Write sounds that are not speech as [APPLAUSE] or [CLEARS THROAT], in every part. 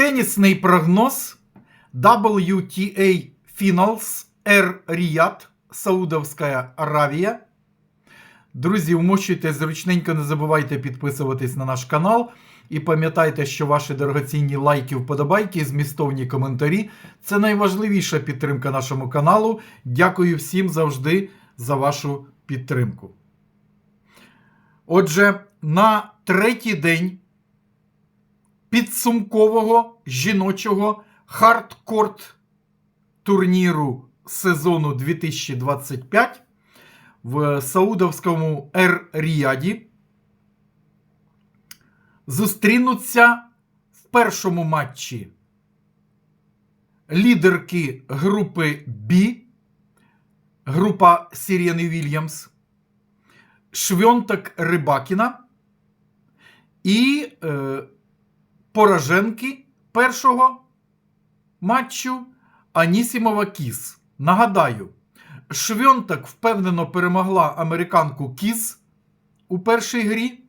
Тенісний прогноз WTA Finals Air Riyadh, Саудовська Аравія. Друзі, вмощуйте зручненько, не забувайте підписуватись на наш канал. І пам'ятайте, що ваші дорогоцінні лайки, вподобайки, змістовні коментарі це найважливіша підтримка нашому каналу. Дякую всім завжди за вашу підтримку. Отже, на третій день підсумкового жіночого хардкорт турніру сезону 2025 в Саудовському Ер-Ріаді. Зустрінуться в першому матчі лідерки групи B, група Сіріани Вільямс, Швьонтак Рибакіна і е, пораженки першого матчу Анісімова Кіс. Нагадаю, Швьонтак впевнено перемогла американку Кіс у першій грі,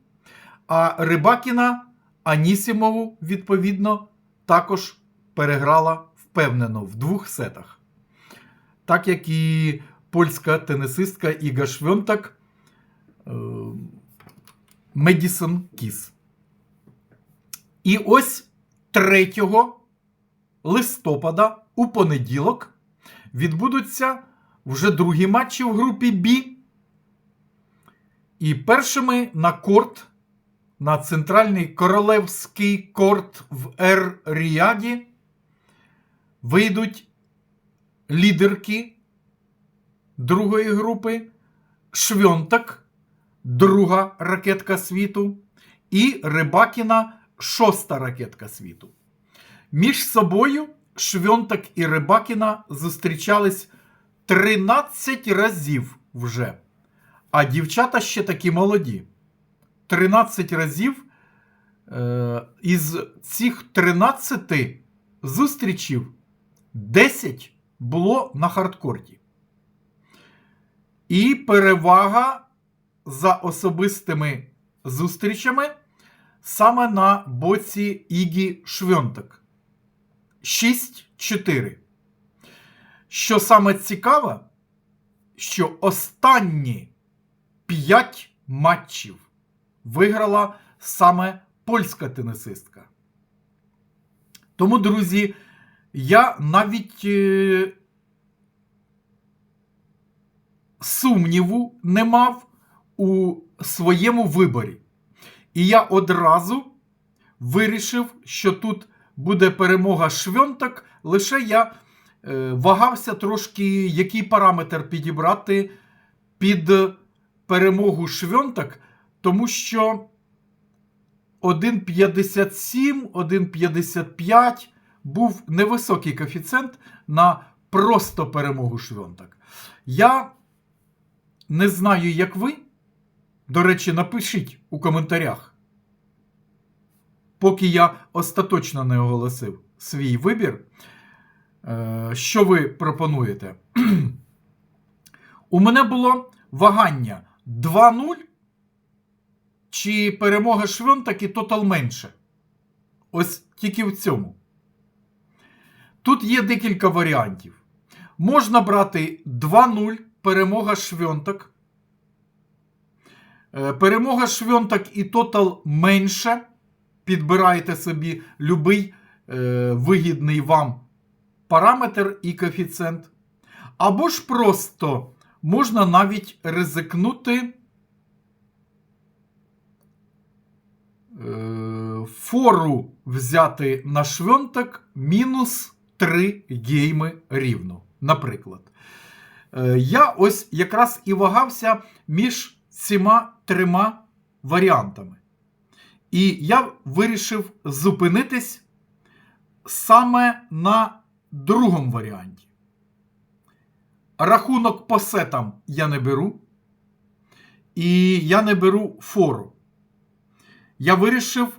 а Рибакіна Анісімову, відповідно, також переграла впевнено в двох сетах. Так як і польська тенісистка Іга Швьонтак Медісон Кіс. І ось 3 листопада у понеділок відбудуться вже другі матчі в групі Б. І першими на корт, на центральний королевський корт в Ер Ріаді вийдуть лідерки другої групи Швьонтак, друга ракетка світу, і Рибакіна шоста ракетка світу. Між собою Швьонтак і Рибакіна зустрічались 13 разів вже. А дівчата ще такі молоді. 13 разів. Е, із цих 13 зустрічів 10 було на хардкорті. І перевага за особистими зустрічами саме на боці Ігі Швьонтак. 6-4. Що саме цікаве, що останні 5 матчів виграла саме польська тенісистка. Тому, друзі, я навіть е, сумніву не мав у своєму виборі. І я одразу вирішив, що тут буде перемога Швьонтак, лише я е, вагався трошки, який параметр підібрати під перемогу Швьонтак, тому що 1,57, 1,55 був невисокий коефіцієнт на просто перемогу Швьонтак. Я не знаю, як ви. До речі, напишіть у коментарях, поки я остаточно не оголосив свій вибір. Е, що ви пропонуєте? [CLEARS THROAT] У мене було вагання 2-0 чи перемога Швьонтак і тотал менше. Ось тільки в цьому. Тут є декілька варіантів. Можна брати 2-0 перемога Швьонтак. Е, Перемога Швьонтак і тотал менше. Підбираєте собі любий е, вигідний вам параметр і коефіцієнт. Або ж просто можна навіть ризикнути е, фору взяти на швьонтак мінус 3 гейми рівно. Наприклад. Е, я ось якраз і вагався між цими трьома варіантами. І я вирішив зупинитись саме на другому варіанті. Рахунок по сетам я не беру. І я не беру фору. Я вирішив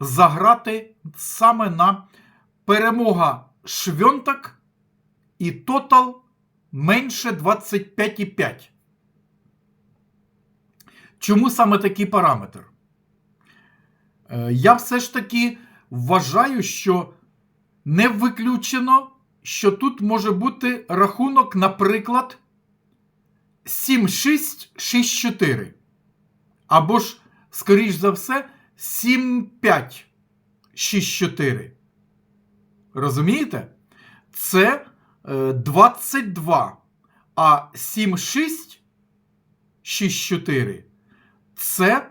заграти саме на перемога Швьонтак і тотал менше 25,5. Чому саме такий параметр? Е, Я все ж таки вважаю, що не виключено, що тут може бути рахунок, наприклад, 7-6-6-4. Або ж, скоріш за все, 7-5-6-4. Розумієте? Це е, 22. А 7-6-6-4 це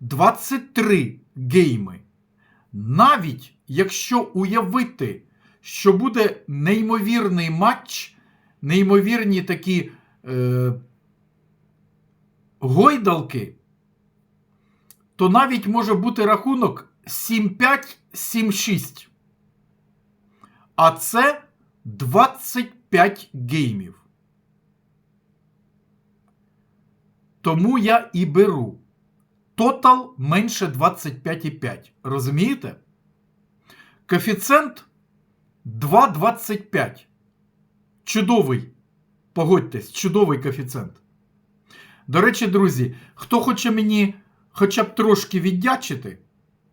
23 гейми. Навіть якщо уявити, що буде неймовірний матч, неймовірні такі е, гойдалки, то навіть може бути рахунок 7-5-7-6. А це 25 геймів. Тому я і беру. Тотал менше 25,5. Розумієте? Коефіцієнт 2,25. Чудовий. Погодьтесь, чудовий коефіцієнт. До речі, друзі, хто хоче мені хоча б трошки віддячити,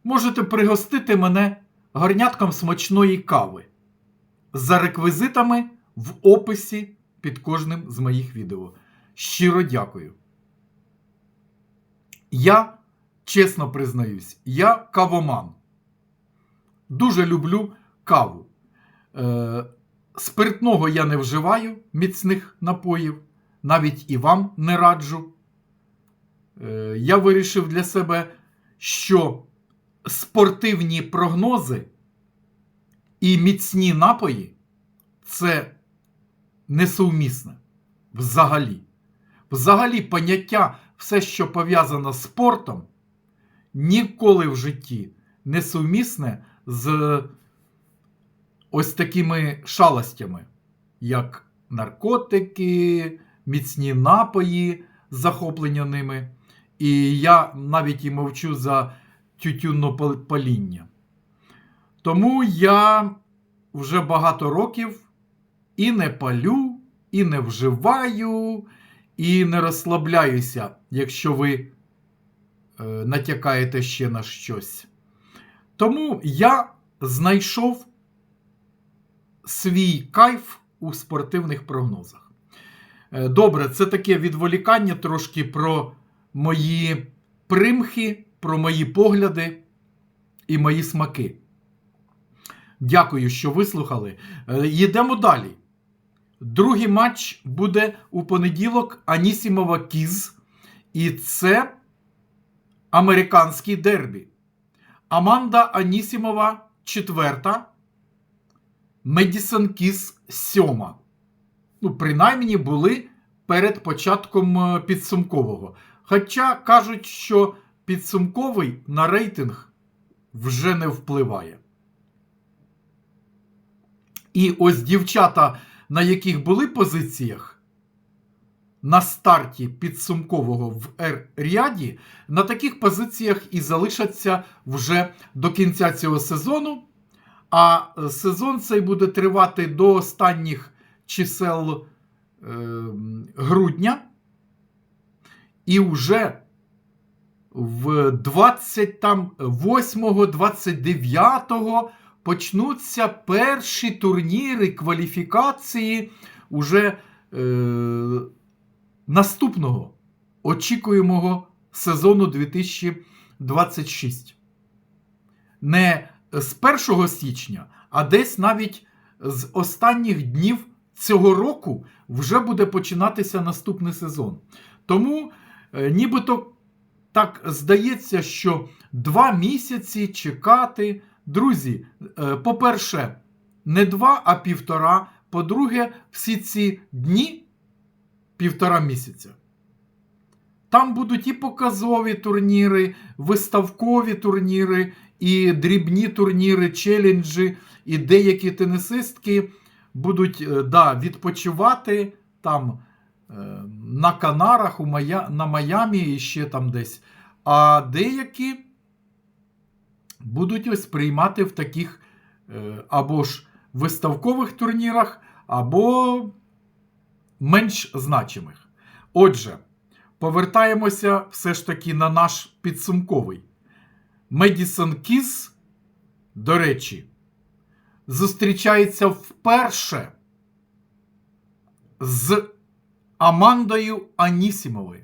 можете пригостити мене горнятком смачної кави за реквізитами в описі під кожним з моїх відео. Щиро дякую. Я чесно признаюсь, я кавоман. Дуже люблю каву. Е, спиртного я не вживаю міцних напоїв, навіть і вам не раджу. Е, я вирішив для себе, що спортивні прогнози і міцні напої це несумісне. Взагалі. Взагалі, поняття все, що пов'язано з спортом, ніколи в житті не сумісне з ось такими шалостями, як наркотики, міцні напої, захоплення ними. І я навіть і мовчу за тютюнопаління. Тому я вже багато років і не палю, і не вживаю, і не розслабляюся, якщо ви е, натякаєте ще на щось. Тому я знайшов свій кайф у спортивних прогнозах. Е, Добре, це таке відволікання трошки про мої примхи, про мої погляди і мої смаки. Дякую, що вислухали. Е, Йдемо далі. Другий матч буде у понеділок Анісімова Кіз. І це американський дербі. Аманда Анісімова четверта. Медісон Кіз сьома. Ну, принаймні були перед початком е, підсумкового. Хоча кажуть, що підсумковий на рейтинг вже не впливає. І ось дівчата, яких були позиціях на старті підсумкового в Р-ряді, на таких позиціях і залишаться вже до кінця цього сезону. А сезон цей буде тривати до останніх чисел е, грудня. І вже в 28-29 почнуться перші турніри кваліфікації уже е, наступного очікуємого сезону 2026. Не з 1 січня, а десь навіть з останніх днів цього року вже буде починатися наступний сезон. Тому е, нібито так здається, що два місяці чекати. Друзі, е, по-перше, не два, а півтора. По-друге, всі ці дні півтора місяця. Там будуть і показові турніри, виставкові турніри, і дрібні турніри, челенджі, і деякі тенісистки будуть е, да, відпочивати там е, на Канарах, у Майя, на Майамі і ще там десь. А деякі будуть ось приймати в таких е, або ж виставкових турнірах, або менш значимих. Отже, повертаємося все ж таки на наш підсумковий. Медісон Кіз, до речі, зустрічається вперше з Амандою Анісімовою.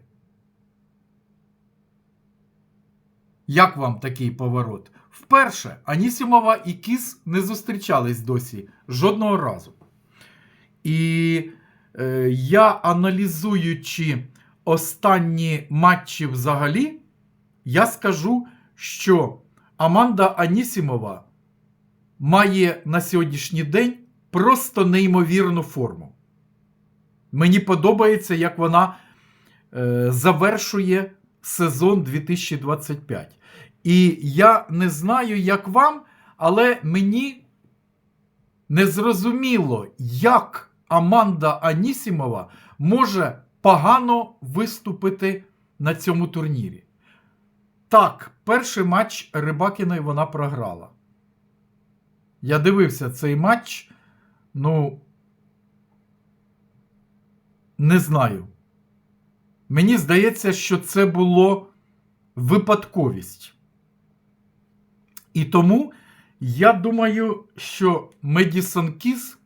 Як вам такий поворот? Вперше Анісімова і Кіс не зустрічались досі жодного разу. І е, я, аналізуючи останні матчі взагалі, я скажу, що Аманда Анісімова має на сьогоднішній день просто неймовірну форму. Мені подобається, як вона е, завершує сезон 2025. І я не знаю, як вам, але мені незрозуміло, як Аманда Анісімова може погано виступити на цьому турнірі. Так, перший матч Рибакіної вона програла. Я дивився цей матч. Ну, не знаю. Мені здається, що це було випадковість. І тому я думаю, що Медісон Кіс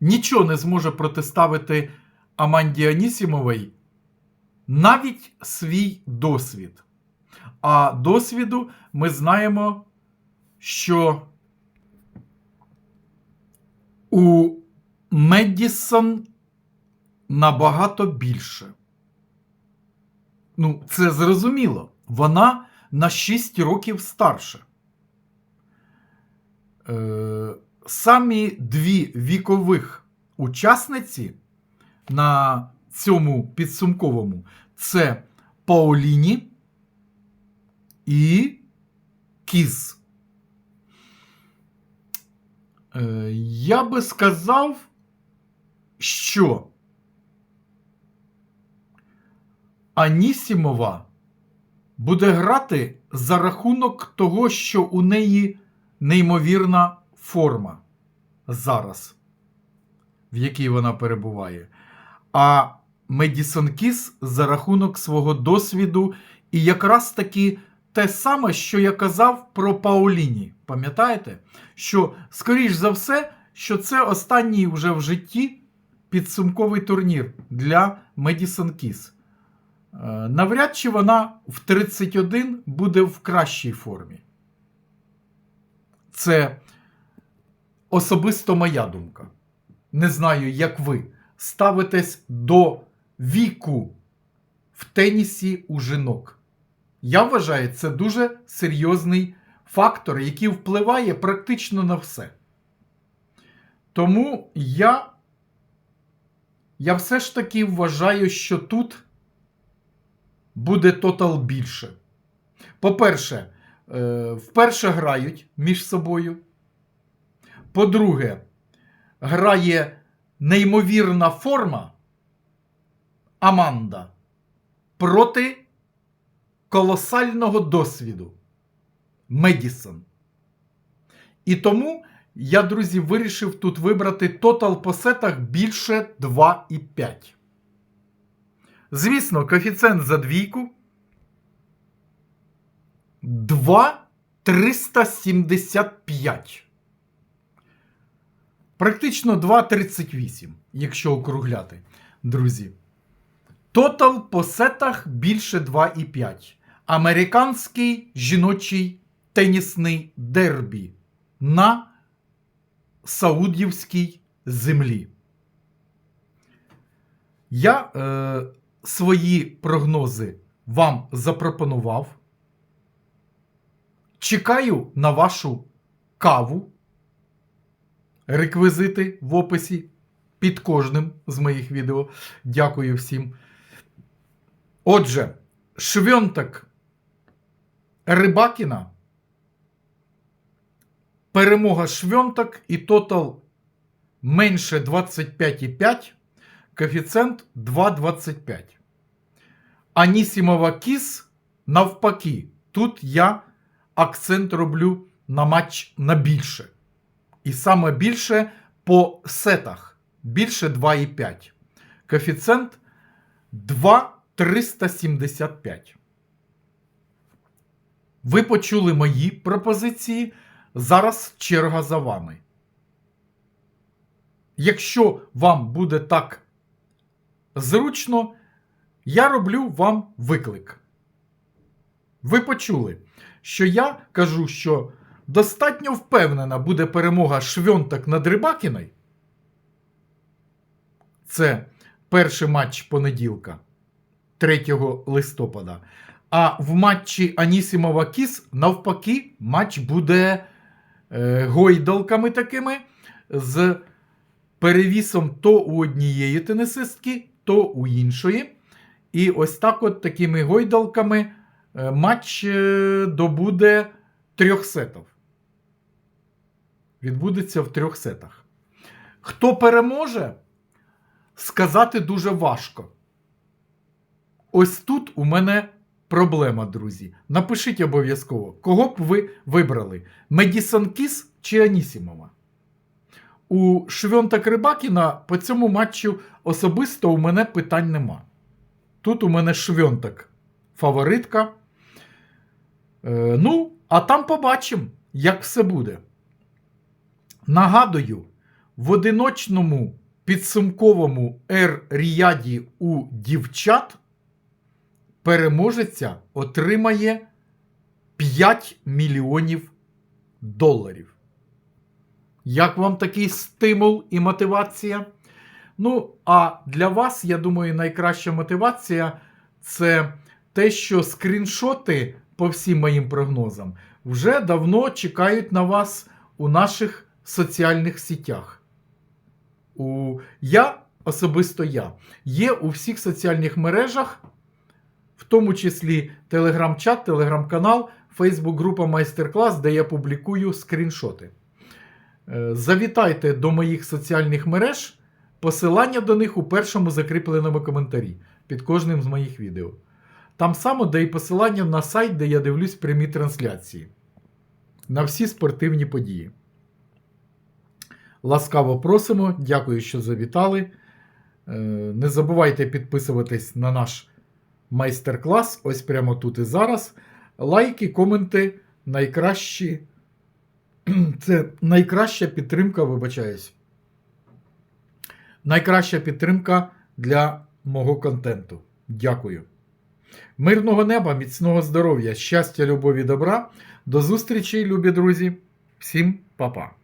нічого не зможе протиставити Аманді Анісімовій навіть свій досвід. А досвіду ми знаємо, що у Медісон набагато більше. Ну, це зрозуміло. Вона на 6 років старша. Е, самі дві вікових учасниці на цьому підсумковому це Пауліні і Кіз. Е, я би сказав, що Анісімова буде грати за рахунок того, що у неї неймовірна форма зараз, в якій вона перебуває. А Медісон Кіс за рахунок свого досвіду і якраз таки те саме, що я казав про Пауліні. Пам'ятаєте? Що, скоріш за все, що це останній вже в житті підсумковий турнір для Медісон Кіс. Е, Навряд чи вона в 31 буде в кращій формі. Це особисто моя думка. Не знаю, як ви ставитесь до віку в тенісі у жінок. Я вважаю, це дуже серйозний фактор, який впливає практично на все. Тому я, я все ж таки вважаю, що тут буде тотал більше. По-перше, е, вперше грають між собою. По-друге, грає неймовірна форма Аманда проти колосального досвіду Медісон. І тому я, друзі, вирішив тут вибрати тотал по сетах більше 2,5. Звісно, коефіцієнт за двійку 2,375. Практично 2,38, якщо округляти, друзі. Тотал по сетах більше 2,5. Американський жіночий тенісний дербі на Саудівській землі. Я е, свої прогнози вам запропонував. Чекаю на вашу каву. Реквізити в описі під кожним з моїх відео. Дякую всім. Отже, Швьонтак Рибакіна. Перемога Швьонтак і тотал менше 25,5. Коефіцієнт 2,25. Анісімова Кіс навпаки. Тут я акцент роблю на матч на більше. І саме більше по сетах. Більше 2,5. Коефіцієнт 2,375. Ви почули мої пропозиції. зараз черга за вами. Якщо вам буде так зручно, я роблю вам виклик. Ви почули, що я кажу, що достатньо впевнена буде перемога Швьонтак над Рибакіною. Це перший матч понеділка, 3 листопада. А в матчі Анісімова Кіс, навпаки, матч буде е, гойдалками такими з перевісом то у однієї тенісистки, то у іншої. І ось так от такими гойдалками е, матч е, добуде трьох сетів. Відбудеться в трьох сетах. Хто переможе, сказати дуже важко. Ось тут у мене проблема, друзі. Напишіть обов'язково, кого б ви вибрали: Медісон Кіс чи Анісімова? У Швьонта Крибакіна по цьому матчу особисто у мене питань нема. Тут у мене Швьонтак фаворитка. Е, ну, а там побачимо, як все буде. Нагадую, в одиночному підсумковому Р Ріаді у дівчат переможеця отримає 5 мільйонів доларів. Як вам такий стимул і мотивація? Ну, а для вас, я думаю, найкраща мотивація це те, що скріншоти по всім моїм прогнозам вже давно чекають на вас у наших соціальних сітях. У... Я, особисто я, є у всіх соціальних мережах, в тому числі телеграм-чат, телеграм-канал, Фейсбук-група майстер-клас, де я публікую скріншоти. Е, Завітайте до моїх соціальних мереж. Посилання до них у першому закріпленому коментарі під кожним з моїх відео. Там само, де і посилання на сайт, де я дивлюсь прямі трансляції на всі спортивні події. Ласкаво просимо. Дякую, що завітали. Е, Не забувайте підписуватись на наш майстер-клас. Ось прямо тут і зараз. Лайки, коменти найкращі. [CLEARS THROAT] Це найкраща підтримка, вибачаюсь. Найкраща підтримка для мого контенту. Дякую. Мирного неба, міцного здоров'я, щастя, любові, добра. До зустрічі, любі друзі. Всім па-па.